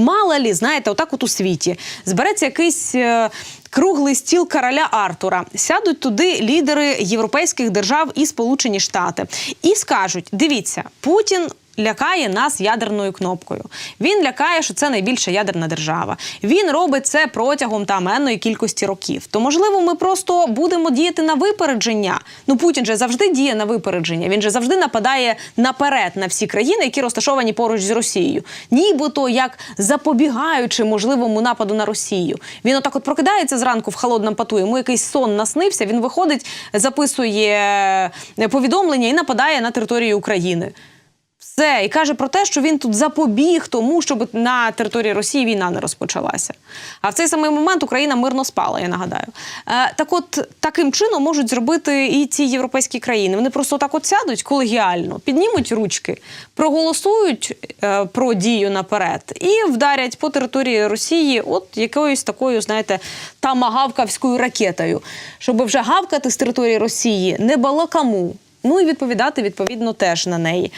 Мало лі, знаєте, отак от у світі збереться якийсь. е, Круглий стіл короля Артура сядуть туди лідери європейських держав і Сполучені Штати і скажуть: дивіться, Путін лякає нас ядерною кнопкою. Він лякає, що це найбільша ядерна держава. Він робить це протягом там енної кількості років. То можливо, ми просто будемо діяти на випередження. Ну Путін же завжди діє на випередження. Він же завжди нападає наперед на всі країни, які розташовані поруч з Росією, нібито як запобігаючи можливому нападу на Росію. Він отак от прокидається зранку в холодному поту. Йому якийсь сон наснився. Він виходить, записує повідомлення і нападає на територію України. Все і каже про те, що він тут запобіг тому, щоб на території Росії війна не розпочалася. А в цей самий момент Україна мирно спала. Я нагадаю. Е, так, от таким чином можуть зробити і ці європейські країни. Вони просто так от сядуть колегіально, піднімуть ручки, проголосують е, про дію наперед і вдарять по території Росії, от якоюсь такою, знаєте, тамагавкавською ракетою, щоб вже гавкати з території Росії не було кому. Ну і відповідати відповідно теж на неї.